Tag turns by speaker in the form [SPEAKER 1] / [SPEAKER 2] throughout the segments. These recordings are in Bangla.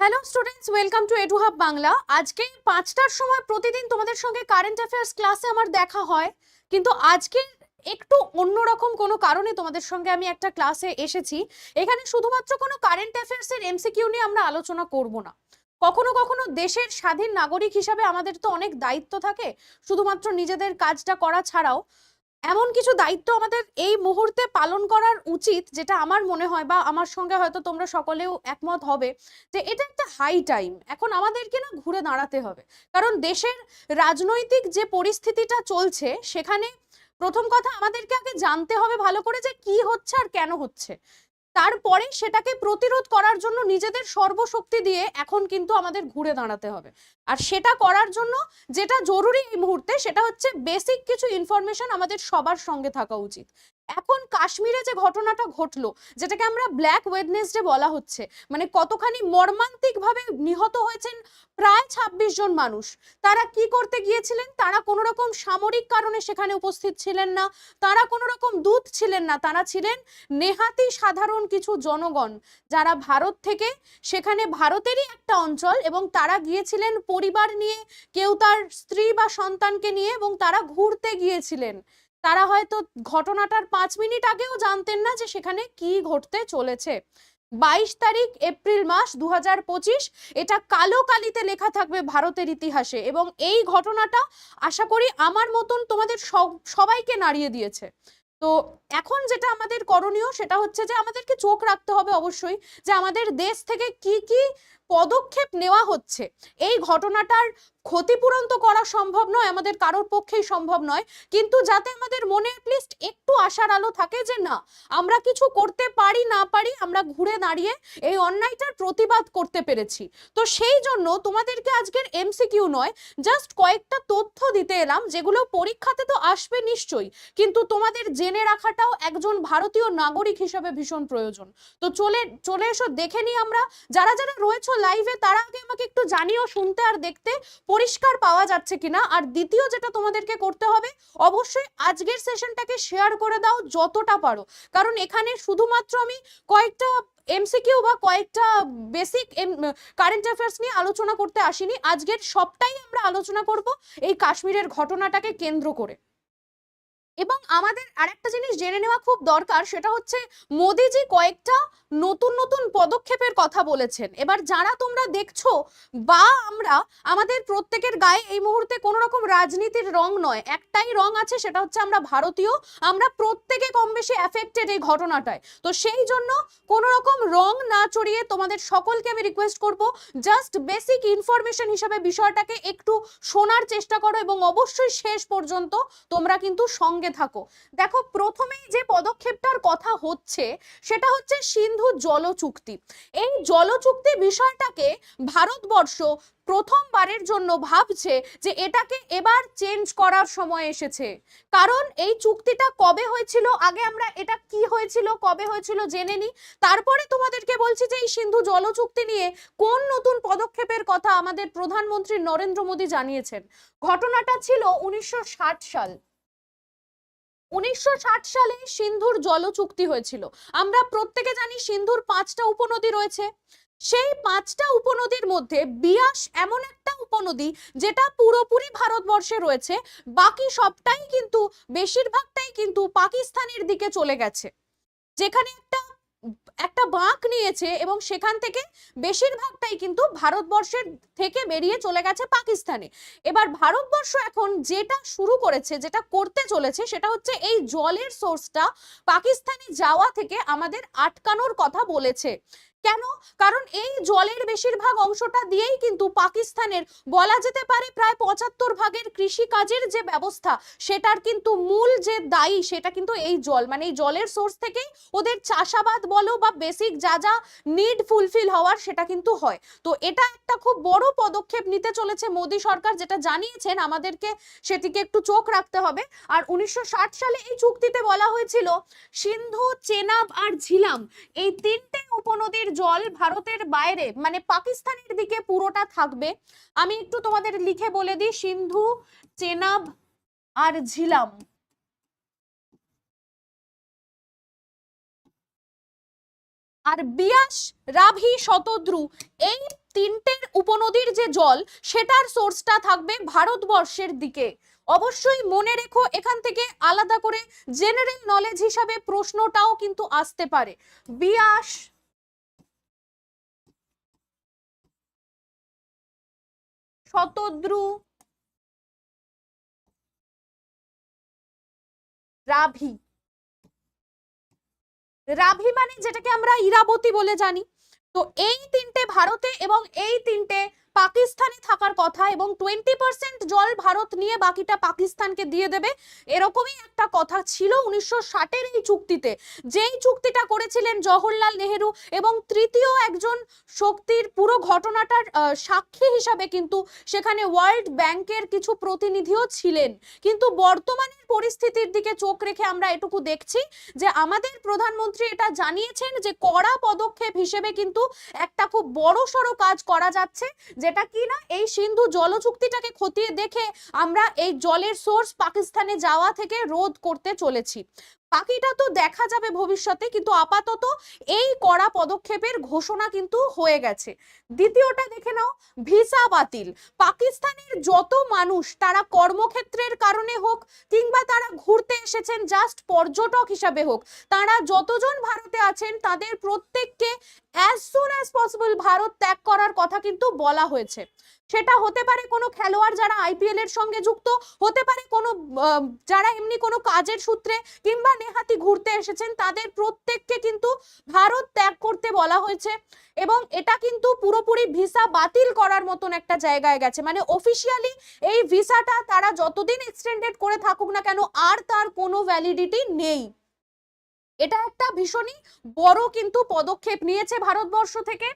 [SPEAKER 1] Hello students welcome to Edu Hub Bangla আজকে পাঁচটার সময় প্রতিদিন তোমাদের সঙ্গে কারেন্ট অ্যাফেয়ার্স ক্লাসে আমার দেখা হয়। কিন্তু আজকে একটু অন্যরকম কোনো কারণে তোমাদের সঙ্গে আমি একটা ক্লাসে এসেছি। এখানে শুধুমাত্র কোনো কারেন্ট অ্যাফেয়ার্স এর এমসিকিউ নিয়ে আমরা আলোচনা করব না। কখনো কখনো দেশের স্বাধীন নাগরিক হিসাবে আমাদের তো অনেক দায়িত্ব থাকে। শুধুমাত্র নিজেদের কাজটা করা ছাড়াও। এমন কিছু দায়িত্ব আমাদের এই মুহূর্তে পালন করার উচিত, যেটা আমার মনে হয় বা আমার সঙ্গে হয়তো তোমরা সকলেও একমত হবে, যে এটা একটা হাই টাইম এখন আমাদেরকে না ঘুরে দাঁড়াতে হবে। কারণ দেশের রাজনৈতিক যে পরিস্থিতিটা চলছে, সেখানে প্রথম কথা আমাদেরকে আগে জানতে হবে ভালো করে যে কি হচ্ছে আর কেন হচ্ছে। তারপরে সেটাকে প্রতিরোধ করার জন্য নিজেদের সর্বশক্তি দিয়ে এখন কিন্তু আমাদের ঘুরে দাঁড়াতে হবে। আর সেটা করার জন্য যেটা জরুরি এই মুহূর্তে সেটা হচ্ছে বেসিক কিছু ইনফরমেশন আমাদের সবার সঙ্গে থাকা উচিত। এখন কাশ্মীরে যে ঘটনাটা ঘটলো, যেটাকে আমরা ব্ল্যাক ওয়েডনেসডে বলা হচ্ছে মানে কতখানি মর্মান্তিকভাবে নিহত হয়েছেন প্রায় ছাব্বিশ জন মানুষ। তারা কি করতে গিয়েছিলেন? তারা কোনো রকম সামরিক কারণে সেখানে উপস্থিত ছিলেন না। তারা কোনো রকম দূত ছিলেন না। তারা ছিলেন নেহাতি সাধারণ কিছু জনগণ, যারা ভারত থেকে, সেখানে ভারতেরই একটা অঞ্চল এবং তারা গিয়েছিলেন পরিবার নিয়ে, কেউ তার স্ত্রী বা সন্তানকে নিয়ে এবং তারা ঘুরতে গিয়েছিলেন। তারা হয়তো ঘটনাটার পাঁচ মিনিট আগেও জানতেন না যে সেখানে কি ঘটতে চলেছে। বাইশ তারিখ, এপ্রিল মাস দু এটা কালো কালিতে লেখা থাকবে ভারতের ইতিহাসে এবং এই ঘটনাটা আশা করি আমার মতন তোমাদের সব- সবাইকে নাড়িয়ে দিয়েছে। তো এখন যেটা আমাদের করণীয় সেটা হচ্ছে যে আমাদেরকে চোখ রাখতে হবে অবশ্যই যে আমাদের দেশ থেকে কি কি পদক্ষেপ নেওয়া হচ্ছে। এই ঘটনাটার ক্ষতিপূরণ তো করা সম্ভব নয়, আমাদের কারোর পক্ষেই সম্ভব নয়, কিন্তু যাতে আমাদের মনে অ্যাটলিস্ট একটু আশার আলো থাকে যে না, আমরা কিছু করতে পারি না পারি, আমরা ঘুরে দাঁড়িয়ে এই অন্যায়টার প্রতিবাদ করতে পেরেছি। তো সেই জন্য তোমাদেরকে আজকের এমসিকিউ নয় জাস্ট কয়েকটা তথ্য দিতে এলাম, যেগুলো পরীক্ষাতে তো আসবে নিশ্চয়ই, কিন্তু তোমাদের জেনে রাখাটাও একজন ভারতীয় নাগরিক হিসেবে ভীষণ প্রয়োজন। তো চলে চলে এসো, দেখে নিই আমরা, যারা যারা রয়েছো লাইভে তারা আগে আমাকে একটু জানিও, শুনতে আর দেখতে পরিষ্কার পাওয়া যাচ্ছে কিনা। আর দ্বিতীয় যেটা তোমাদেরকে করতে হবে, অবশ্যই আজকের সেশনটাকে শেয়ার করে দাও যতটা পারো। কারণ এখানে শুধুমাত্র আমি কয়েকটা এমসিকিউ বা কয়েকটা বেসিক কারেন্ট অ্যাফেয়ার্স নিয়ে আলোচনা করতে আসিনি। আজকের সবটাই আমরা আলোচনা করব এই কাশ্মীরের ঘটনাটাকে কেন্দ্র করে। এবং আমাদের আরেকটা জিনিস জেনে নেওয়া খুব দরকার, সেটা হচ্ছে মোদিজি কয়েকটা নতুন নতুন পদক্ষেপের কথা বলেছেন। এবার যারা তোমরা দেখছ বা আমরা, আমাদের প্রত্যেকের গায়ে এই মুহূর্তে কোনো রকম রাজনীতির রং নয়। একটাই রং আছে, সেটা হচ্ছে আমরা ভারতীয়। আমরা প্রত্যেকে কম বেশি অ্যাফেক্টেড এই ঘটনাটায়। তো সেই জন্য কোনো রকম রং না চড়িয়ে তোমাদের সকলকে আমি রিকোয়েস্ট করব জাস্ট বেসিক ইনফরমেশন হিসাবে বিষয়টাকে একটু শোনার চেষ্টা করো এবং অবশ্যই শেষ পর্যন্ত তোমরা কিন্তু সঙ্গে থাকো। দেখো, প্রথমেই যে পদক্ষেপটার কথা হচ্ছে, সেটা হচ্ছে সিন্ধু জল চুক্তি। এই জল চুক্তি বিষয়টাকে ভারতবর্ষ প্রথমবারের জন্য ভাবছে যে এটাকে এবার চেঞ্জ করার সময় এসেছে। কারণ এই চুক্তিটা কবে হয়েছিল, আগে আমরা এটা কি হয়েছিল, কবে হয়েছিল জেনে নি তারপরে তোমাদেরকে বলছি যে এই সিন্ধু জল চুক্তি নিয়ে কোন নতুন পদক্ষেপের কথা আমাদের প্রধানমন্ত্রী নরেন্দ্র মোদী জানিয়েছেন। ঘটনাটা ছিল উনিশশো ষাট সাল। উনিশশো সালে সিন্ধুর জল চুক্তি হয়েছিল। আমরা প্রত্যেকে জানি সিন্ধুর পাঁচটা উপনদী রয়েছে। সেই পাঁচটা উপনদীর মধ্যে বিয়াস এমন একটা উপনদী যেটা পুরোপুরি ভারতবর্ষে রয়েছে। বাকি সবটাই কিন্তু, বেশিরভাগটাই কিন্তু পাকিস্তানের দিকে চলে গেছে। যেখানে একটা একটা বাঁক নিয়েছে এবং সেখান থেকে বেশিরভাগটাই কিন্তু ভারতবর্ষের থেকে বেরিয়ে চলে গেছে পাকিস্তানে। এবার ভারতবর্ষ এখন যেটা শুরু করেছে, যেটা করতে চলেছে, সেটা হচ্ছে এই জলের সোর্সটা পাকিস্তানে যাওয়া থেকে আমাদের আটকানোর কথা বলেছে। কেন? কারণ এই জলের বেশিরভাগ অংশটা দিয়েই কিন্তু পাকিস্তানের বলা যেতে পারে প্রায় পঁচাত্তর ভাগের কৃষি কাজের যে ব্যবস্থা, সেটার কিন্তু মূল যে দায়ী, সেটা কিন্তু এই জল। মানে এই জলের সোর্স থেকেই ওদের চাষাবাদ বলো বা বেসিক যা যা নিড ফুলফিল হওয়ার, সেটা কিন্তু হয়। তো এটা একটা খুব বড় পদক্ষেপ নিতে চলেছে মোদী সরকার, যেটা জানিয়েছেন আমাদেরকে, সেটিকে একটু চোখ রাখতে হবে। আর উনিশশো ষাট সালে এই চুক্তিতে বলা হয়েছিল, সিন্ধু, চেনাব আর ঝিলাম এই তিনটে উপনদীর জল ভারতের বাইরে মানে পাকিস্তানের দিকে পুরোটা থাকবে। আমি একটু তোমাদের লিখে বলে দিই, সিন্ধু, চেনাব আর ঝিলাম। আর বিয়াস, রাভি, শতদ্রু, এই তিনটের উপনদীর যে জল, সেটার সোর্সটা থাকবে ভারতবর্ষের দিকে। অবশ্যই মনে রেখো, এখান থেকে আলাদা করে জেনারেল নলেজ হিসাবে প্রশ্নটাও কিন্তু আসতে পারে। বিয়াস শতদ্রু রাভি। রাভি মানে যেটাকে আমরা ইরাবতী বলে জানি। তো এই তিনটে ভারতে এবং এই তিনটে পাকিস্তানে থাকার কথা এবং টোয়েন্টি পার্সেন্ট জল ভারত নিয়ে বাকিটা পাকিস্তানকে দিয়ে দেবে, এরকমই একটা কথা ছিল উনিশশো ষাটের এই চুক্তিতে। যেই চুক্তিটা করেছিলেন জওহরলাল নেহেরু এবং তৃতীয় একজন শক্তির পুরো ঘটনাটার সাক্ষী হিসাবে কিন্তু সেখানে ওয়ার্ল্ড ব্যাংকের কিছু প্রতিনিধিও ছিলেন। কিন্তু বর্তমানের পরিস্থিতির দিকে চোখ রেখে আমরা এটুকু দেখছি যে আমাদের প্রধানমন্ত্রী এটা জানিয়েছেন যে কড়া পদক্ষেপ হিসেবে কিন্তু একটা খুব বড় সড়ো কাজ করা যাচ্ছে যেটা কি না এই সিন্ধু জল চুক্তিটাকে খতিয়ে দেখে আমরা এই জলের সোর্স পাকিস্তানে যাওয়া থেকে রোধ করতে চলেছি। বাকিটা তো দেখা যাবে ভবিষ্যতে, কিন্তু আপাতত এই কড়া পদক্ষেপের ঘোষণা কিন্তু হয়ে গেছে। দ্বিতীয়টা দেখে নাও, ভিসা বাতিল। পাকিস্তানের যত মানুষ, তারা কর্মক্ষেত্রের কারণে হোক কিংবা তারা ঘুরতে এসেছেন জাস্ট পর্যটক হিসাবে হোক, তারা যতজন ভারতে আছেন, তাদের প্রত্যেককে as soon as possible Bharat ত্যাগ করার কথা কিন্তু বলা হয়েছে। সেটা হতে পারে কোনো খেলোয়াড় যারা আইপিএল এর সঙ্গে যুক্ত, হতে পারে কোনো যারা এমনি কোনো কাজের সূত্রে কিংবা নেহাতি ঘুরতে এসেছেন, তাদের প্রত্যেককে কিন্তু ভারত ত্যাগ করতে বলা হয়েছে এবং এটা কিন্তু পুরোপুরি ভিসা বাতিল করার মতন একটা জায়গায় গেছে। মানে অফিসিয়ালি এই ভিসাটা তারা যতদিন এক্সটেন্ডেড করে থাকুক না কেন, আর তার কোনো ভ্যালিডিটি নেই। এটা একটা ভীষণই বড় কিন্তু পদক্ষেপ নিয়েছে ভারতবর্ষ থেকে।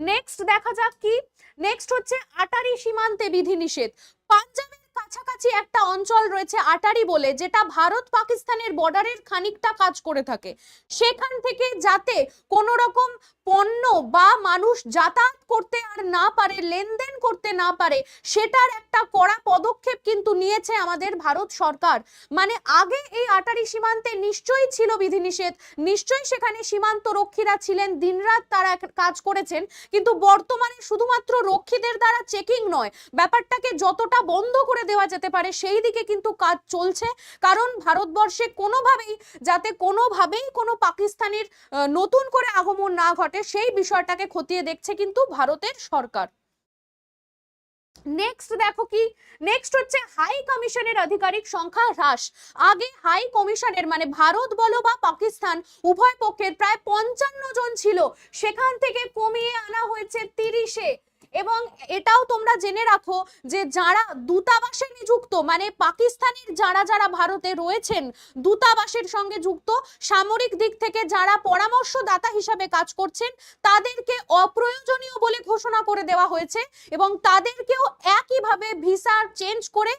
[SPEAKER 1] নেক্সট দেখা যাক কি? নেক্সট হচ্ছে আটারি সীমান্তে বিধিনিষেধ। পাঞ্জাবের কাছাকাছি একটা অঞ্চল রয়েছে আটারি বলে, যেটা ভারত পাকিস্তানের বর্ডারের খানিকটা কাজ করে থাকে। সেখান থেকে যাতে কোনো রকম পণ্য বা মানুষ যাতায়াত করতে আর না পারে, লেনদেন করতে না পারে, সেটার একটা কড়া পদক্ষেপ কিন্তু নিয়েছে আমাদের ভারত সরকার। মানে আগে এই আটারি সীমান্তে নিশ্চয়ই ছিল বিধিনিষেধ, নিশ্চয়ই সেখানে সীমান্ত রক্ষীরা ছিলেন, দিনরাত তারা কাজ করেছেন, কিন্তু বর্তমানে শুধুমাত্র রক্ষীদের দ্বারা চেকিং নয়, ব্যাপারটাকে যতটা বন্ধ করে দেওয়া যেতে পারে, সেই দিকে কিন্তু কাজ চলছে। কারণ ভারতবর্ষে কোনোভাবেই, যাতে কোনোভাবেই কোনো পাকিস্তানির নতুন করে আগমন না ঘটে, সেই বিষয়টাকে খতিয়ে দেখছে কিন্তু ভারতের সরকার। নেক্সট দেখো কি? নেক্সট হচ্ছে হাই কমিশনের আধিকারিক সংখ্যা হ্রাস। আগে হাই কমিশনের মানে ভারত বলো বা পাকিস্তান, উভয় পক্ষের প্রায় পঞ্চান্ন জন ছিল। সেখান থেকে কমিয়ে আনা হয়েছে তিরিশে। এবং এটাও তোমরা জেনে রাখো যে যারা দূতাবাসে নিযুক্ত মানে পাকিস্তানের যারা যারা ভারতে রয়েছেন, দূতাবাসের সঙ্গে যুক্ত, সামরিক দিক থেকে যারা পরামর্শদাতা হিসাবে কাজ করছেন, তাদেরকে অপ্রয়োজনীয় বলে ঘোষণা করে দেওয়া হয়েছে এবং তাদেরকেও একইভাবে ভিসা চেঞ্জ করে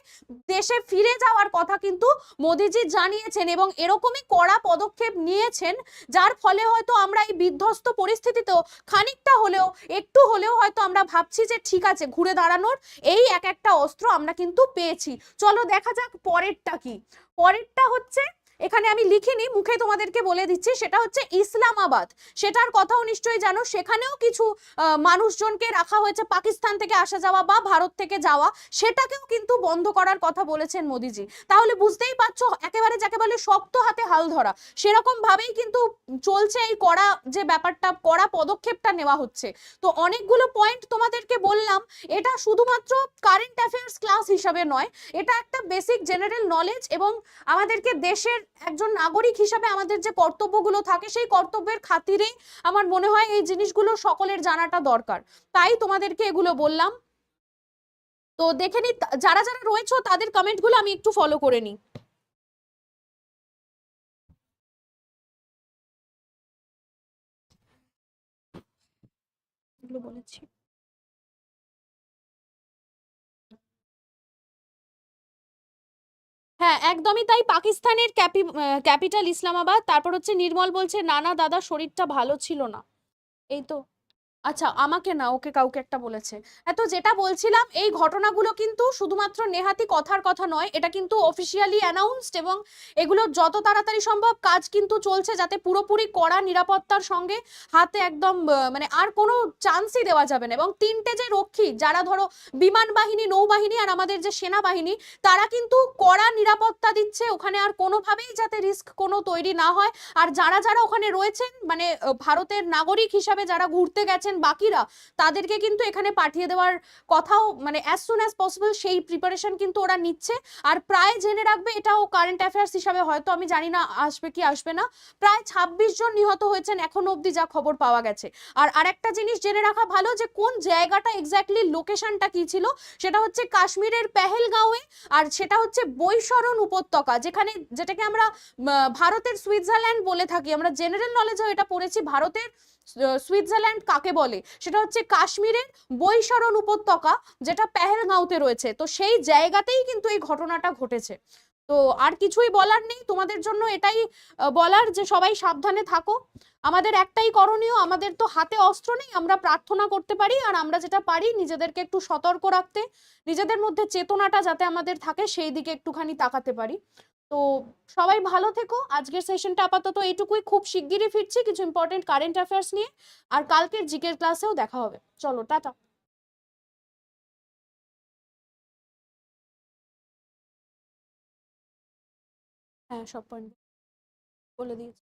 [SPEAKER 1] দেশে ফিরে যাওয়ার কথা কিন্তু মোদিজি জানিয়েছেন এবং এরকমই কড়া পদক্ষেপ নিয়েছেন, যার ফলে হয়তো আমরা এই বিধ্বস্ত পরিস্থিতিতেও খানিকটা হলেও, একটু হলেও হয়তো আমরা ভাবছি যে ঠিক আছে, ঘুরে দাঁড়ানোর এই এক একটা অস্ত্র আমরা কিন্তু পেয়েছি। চলো দেখা যাক পরেরটা কি। পরেরটা হচ্ছে এখানে আমি লিখিনি, মুখে তোমাদেরকে বলে দিচ্ছি, সেটা হচ্ছে ইসলামাবাদ। সেটার কথাও নিশ্চয়ই জানো, সেখানেও কিছু মানুষজনকে রাখা হয়েছে পাকিস্তান থেকে আসা যাওয়া বা ভারত থেকে যাওয়া, সেটাকেও কিন্তু বন্ধ করার কথা বলেছেন মোদিজি। তাহলে বুঝতেই পারছ, একেবারে যাকে বলে শক্ত হাতে হাল ধরা। সেরকম ভাবেই কিন্তু চলছে এই কড়া যে ব্যাপারটা, কড়া পদক্ষেপটা নেওয়া হচ্ছে। তো অনেকগুলো পয়েন্ট তোমাদেরকে বললাম, এটা শুধুমাত্র কারেন্ট অ্যাফেয়ার্স ক্লাস হিসাবে নয়, এটা একটা বেসিক জেনারেল নলেজ এবং আমাদেরকে দেশের একজন নাগরিক হিসাবে আমাদের যে কর্তব্যগুলো থাকে, সেই কর্তব্যের খাতিরেই আমার মনে হয় এই জিনিসগুলো সকলের জানাটা দরকার। তাই তোমাদেরকে এগুলো বললাম। তো দেখে নি, যারা যারা রয়েছে, তাদের কমেন্টগুলো আমি একটু ফলো করে নিই বলেছি। হ্যাঁ একদমই তাই। পাকিস্তানের ক্যাপি ক্যাপিটাল ইসলামাবাদ, তারপর হচ্ছে নির্মল বলছে, না না, দাদা, শরীরটা ভালো ছিল না। এই তো। আচ্ছা আমাকে না, ওকে কাউকে একটা বলেছে। এত যেটা বলছিলাম, এই ঘটনাগুলো কিন্তু শুধুমাত্র নেহাতি কথার কথা নয়, এটা কিন্তু অফিসিয়ালি অ্যানাউন্সড এবং এগুলো যত তাড়াতাড়ি সম্ভব কাজ কিন্তু চলছে যাতে পুরোপুরি কড়া নিরাপত্তার সঙ্গে হাতে একদম মানে আর কোনো চান্সই দেওয়া যাবে না। এবং তিনটে যে রক্ষী, যারা ধরো বিমান বাহিনী, নৌবাহিনী আর আমাদের যে সেনাবাহিনী, তারা কিন্তু কড়া নিরাপত্তা দিচ্ছে, ওখানে আর কোনোভাবেই যাতে রিস্ক কোনো তৈরি না হয়। আর যারা যারা ওখানে রয়েছেন মানে ভারতের নাগরিক হিসাবে যারা ঘুরতে গেছেন বাকিরা, তাদেরকে কিন্তু এখানে পাঠিয়ে দেওয়ার কথাও মানে অ্যাজ সুন অ্যাজ পসিবল সেই প্রিপারেশন কিন্তু ওরা নিচ্ছে। আর প্রায় জেনে রাখবে এটাও কারেন্ট অ্যাফেয়ার্স হিসাবে হয়তো, আমি জানি না আসবে কি আসবে না। প্রায় ছাব্বিশ জন নিহত হয়েছেন এখনও অবধি যা খবর পাওয়া গেছে। আর আরেকটা জিনিস জেনে রাখা ভালো যে কোন জায়গাটা এক্স্যাক্টলি লোকেশনটা কি ছিল, সেটা হচ্ছে কাশ্মীরের পেহেলগাঁওয়ে, আর সেটা হচ্ছে বৈশরণ উপত্যকা, যেখানে যেটাকে আমরা ভারতের সুইজারল্যান্ড বলে থাকি। আমরা জেনারেল নলেজেও এটা পড়েছি, ভারতের সুইজারল্যান্ড কাকে বলে? সেটা হচ্ছে কাশ্মীরের বৈশরণ উপত্যকা, যেটা পেহেলগাঁওতে রয়েছে। তো সেই জায়গাতেই কিন্তু এই ঘটনাটা ঘটেছে। তো আর কিছুই বলার নেই। তোমাদের জন্য এটাই বলার যে সবাই সাবধানে থাকো। আমাদের একটাই করণীয়, আমাদের তো হাতে অস্ত্র নেই, আমরা প্রার্থনা করতে পারি আর আমরা যেটা পারি নিজেদেরকে একটু সতর্ক রাখতে, নিজেদের মধ্যে চেতনাটা যাতে আমাদের থাকে সেই দিকে একটুখানি তাকাতে পারি। তো সবাই ভালো থেকো। আজকের সেশনটা আপাতত এইটুকুই। খুব শিগগিরই ফিরছি কিছু ইম্পর্টেন্ট কারেন্ট অ্যাফেয়ার্স নিয়ে। আর কালকের জিকের ক্লাসেও দেখা হবে। চলো, টাটা। হ্যাঁ সব পয়েন্ট বলে দিয়েছি।